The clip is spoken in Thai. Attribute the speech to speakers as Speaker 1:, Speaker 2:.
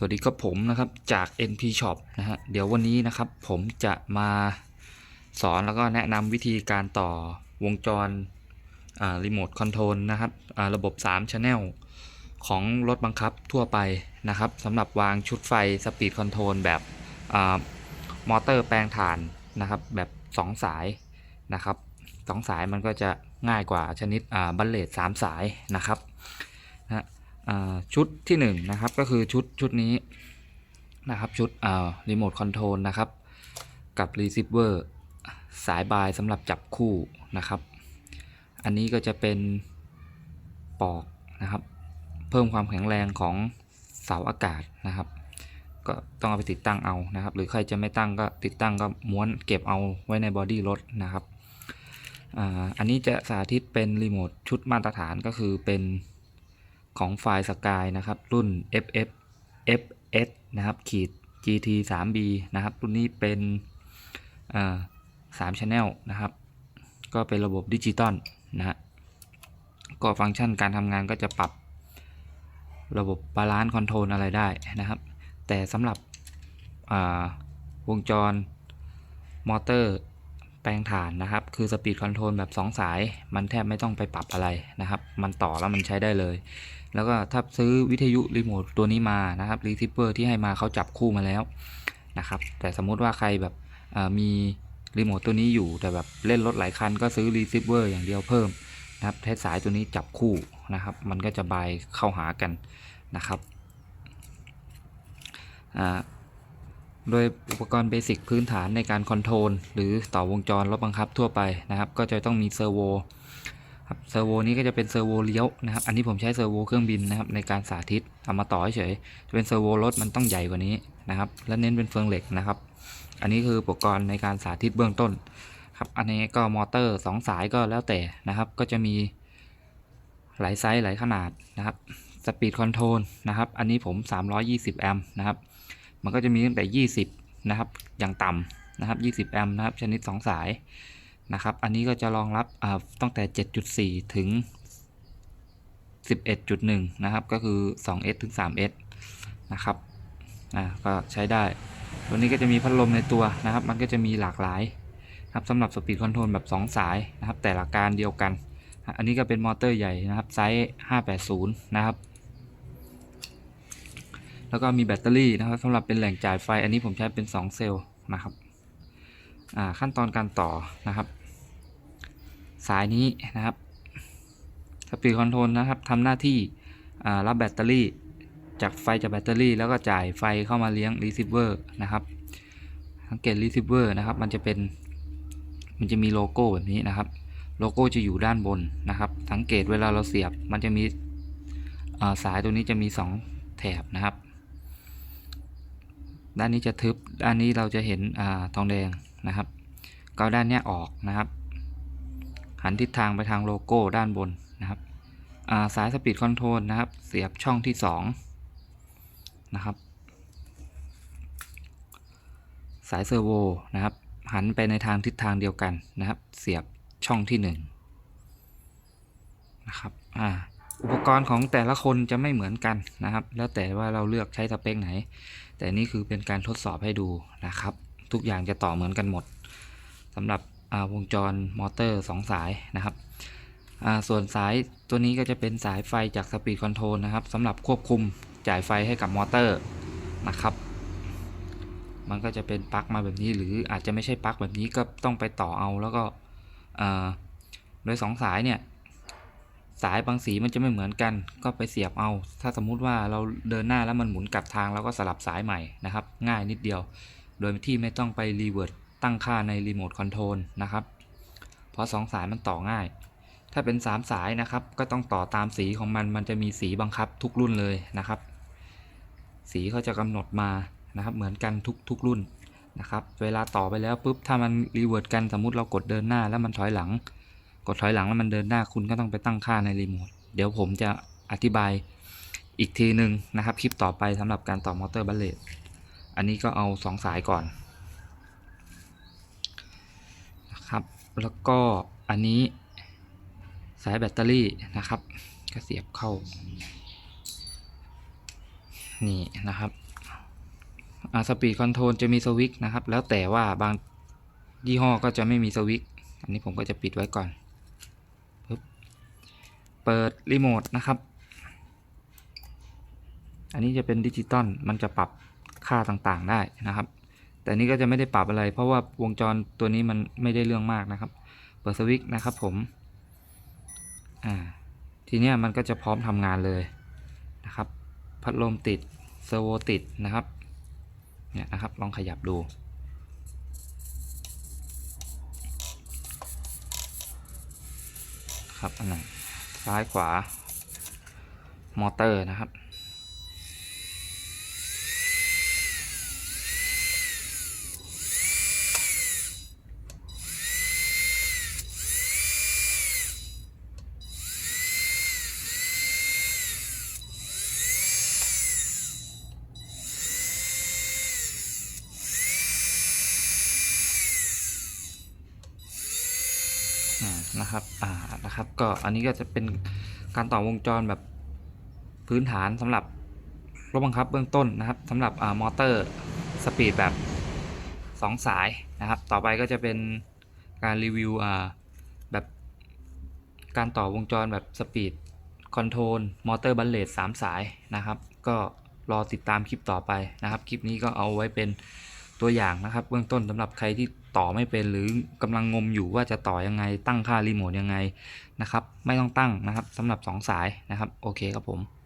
Speaker 1: สวัสดีครับผมนะครับจาก NP Shop นะฮะเดี๋ยววันนี้นะครับผมจะมาสอนแล้วก็แนะนำวิธีการต่อวงจรรีโมทคอนโทรลนะครับอ่าระบบ 3 Channel ของรถบังคับทั่วไปนะครับสำหรับวางชุดไฟสปีดคอนโทรลแบบอามอเตอร์แปลงถ่านนะครับแบบ 2 สายนะครับสองสายมันก็จะง่ายกว่าชนิดบัลเลต3สายนะครับ ชุดที่1นงนะครับก็คือชุดชุดนี้นะครับชุดอ่ารีโมทคอนโทรลนะครับกับรีเซิเวอร์สายบายสำหรับจับคู่นะครับ อันนี้ก็จะเป็นปอกนะครับ เพิ่มความแข็งแรงของเสาอากาศนะครับ ก็ต้องเอาไปติดตั้งเอานะครับ หรือใครจะไม่ตั้งก็ติดตั้งก็ม้วนเก็บเอาไว้ในบอดี้รถนะครับอ่าอันนี้จะสาธิตเป็นรีโมทชุดมาตรฐานก็คือเป็น ของไฟล์สกายนะครับรุ่น FF FS นะครับขีด GT 3B นะครับรุ่นนี้เป็นสาม Channel นะครับ ก็เป็นระบบดิจิตอลนะฮะก็ฟังก์ชันการทำงานก็จะปรับระบบบาลานซ์คอนโทรลอะไรได้นะครับ แต่สำหรับวงจรมอเตอร์แปลงถ่านนะครับ คือสปีดคอนโทรลแบบ 2 สาย มันแทบไม่ต้องไปปรับอะไรนะครับ มันต่อแล้วมันใช้ได้เลย แล้วก็ถ้าซื้อวิทยุรีโมทตัวนี้มานะครับรี c ิ i เ e อร์ที่ให้มาเขาจับคู่มาแล้วนะครับแต่สมมุติว่าใครแบบมีรีโมทตัวนี้อยู่แต่แบบเล่นรถหลายคันก็ซื้อรี c ิ i เ e อร์อย่างเดียวเพิ่มนะครับใช้สายตัวนี้จับคู่นะครับ มันก็จะบายเข้าหากันนะครับโดยอุปกรณ์เบสิกพื้นฐานในการคอนโทรลหรือต่อวงจรรถบังคับทั่วไปนะครับ ก็จะต้องมีเซอร์โว ครับเซอร์โวนี้ก็จะเป็นเซอร์โวเลี้ยวนะครับ อันนี้ผมใช้เซอร์โวเครื่องบินนะครับในการสาธิตเอามาต่อเฉยจะเป็นเซอร์โวรถมันต้องใหญ่กว่านี้นะครับ และเน้นเป็นเฟืองเหล็กนะครับ อันนี้คืออุปกรณ์ในการสาธิตเบื้องต้นครับอันนี้ก็มอเตอร์ 2 สายก็แล้วแต่นะครับ ก็จะมีหลายไซส์หลายขนาดนะครับสปีดคอนโทรลนะครับ อันนี้ผม 320 แอมป์นะครับ มันก็จะมีตั้งแต่ 20 นะครับ อย่างต่ำนะครับ 20 แอมป์นะครับ ชนิด 2 สาย นะครับ อันนี้ก็จะรองรับตั้งแต่ 7.4 ถึง 11.1 นะครับ ก็คือ 2S ถึง 3S นะครับ อ่า ก็ใช้ได้ ตัวนี้ก็จะมีพัดลมในตัวนะครับ มันก็จะมีหลากหลายครับสำหรับสปีดคอนโทรลแบบ 2 สายนะครับ แต่หลักการเดียวกัน อันนี้ก็เป็นมอเตอร์ใหญ่นะครับไซส์ 580 นะครับ แล้วก็มีแบตเตอรี่นะครับสำหรับเป็นแหล่งจ่ายไฟ อันนี้ผมใช้เป็น 2 เซลล์นะครับอ่าขั้นตอนการต่อนะครับ สายนี้นะครับสปีดคอนโทรลนะครับทำหน้าที่รับแบตเตอรี่ จากไฟจากแบตเตอรี่ แล้วก็จ่ายไฟเข้ามาเลี้ยงรีเซิเวอร์นะครับสังเกตรีเซิเวอร์นะครับ มันจะเป็นมันจะมีโลโก้แบบนี้นะครับ โลโก้จะอยู่ด้านบนนะครับ สังเกตเวลาเราเสียบ มันจะมีสายตัวนี้จะมี 2 แถบนะครับ ด้านนี้จะทึบ ด้านนี้เราจะเห็นอทองแดงนะครับก็ด้านนี้ออกนะครับ หันทิศทางไปทางโลโก้ด้านบนนะครับสายสปีดคอนโทรลนะครับ เสียบช่องที่ 2 นะครับ สายเซอร์โวนะครับ หันไปในทางทิศทางเดียวกันนะครับ เสียบช่องที่ 1 นะครับออุปกรณ์ของแต่ละคนจะไม่เหมือนกันนะครับ แล้วแต่ว่าเราเลือกใช้สเปคไหน แต่นี่คือเป็นการทดสอบให้ดูนะครับ ทุกอย่างจะต่อเหมือนกันหมดสำหรับ วงจรมอเตอร์ 2 สายนะครับส่วนสายตัวนี้ก็จะเป็นสายไฟจากสปีดคอนโทรลนะครับสำหรับควบคุมจ่ายไฟให้กับมอเตอร์นะครับ มันก็จะเป็นปลั๊กมาแบบนี้หรืออาจจะไม่ใช่ปลั๊กแบบนี้ก็ต้องไปต่อเอาแล้วก็โดย 2 สายเนี่ยสายบางสีมันจะไม่เหมือนกัน ก็ไปเสียบเอา ถ้าสมมุติว่าเราเดินหน้าแล้วมันหมุนกลับทางเราก็สลับสายใหม่นะครับ ง่ายนิดเดียว โดยที่ไม่ต้องไปรีเวิร์ต ตั้งค่าในรีโมทคอนโทรลนะครับ เพราะ 2 สายมันต่อง่าย ถ้าเป็น 3 สายนะครับ ก็ต้องต่อตามสีของมัน มันจะมีสีบังคับทุกรุ่นเลยนะครับ สีเขาจะกำหนดมานะครับ เหมือนกันทุกทุกรุ่นนะครับ เวลาต่อไปแล้วปุ๊บ ถ้ามันรีเวิร์ตกัน สมมุติเรากดเดินหน้าแล้วมันถอยหลัง กดถอยหลังแล้วมันเดินหน้า คุณก็ต้องไปตั้งค่าในรีโมท เดี๋ยวผมจะอธิบายอีกทีหนึ่งนะครับ คลิปต่อไปสำหรับการต่อมอเตอร์บัลเลตอันนี้ก็เอา 2 สายก่อน ครับ แล้วก็อันนี้สายแบตเตอรี่นะครับ ก็เสียบเข้า นี่นะครับสปีดคอนโทรลจะมีสวิตช์นะครับ แล้วแต่ว่าบางยี่ห้อก็จะไม่มีสวิตช์อันนี้ผมก็จะปิดไว้ก่อนปึ๊บเปิดรีโมทนะครับ อันนี้จะเป็นดิจิตอลมันจะปรับค่าต่างๆได้นะครับ แต่นี้ก็จะไม่ได้ปรับอะไร เพราะว่าวงจรตัวนี้มันไม่ได้เรื่องมากนะครับ เปิดสวิตช์นะครับผมอ่าทีนี้มันก็จะพร้อมทำงานเลยนะครับ พัดลมติดเซอร์โวติดนะครับเนี่ยนะครับลองขยับดูครับอันไหนซ้ายขวา มอเตอร์นะครับ นะครับ อ่า นะครับ ก็อันนี้ก็จะเป็นการต่อวงจรแบบพื้นฐานสำหรับรถบังคับเบื้องต้นนะครับสำหรับอ่ามอเตอร์สปีดแบบ 2 สายนะครับ ต่อไปก็จะเป็นการรีวิวอ่าแบบการต่อวงจรแบบสปีดคอนโทรลมอเตอร์บัลเลต3สายนะครับ ก็รอติดตามคลิปต่อไปนะครับ คลิปนี้ก็เอาไว้เป็น ตัวอย่างนะครับ เบื้องต้นสำหรับใครที่ต่อไม่เป็นหรือกำลังงมอยู่ว่าจะต่อยังไงตั้งค่ารีโมทยังไงนะครับ ไม่ต้องตั้งนะครับสำหรับ 2 สายนะครับ โอเคครับผม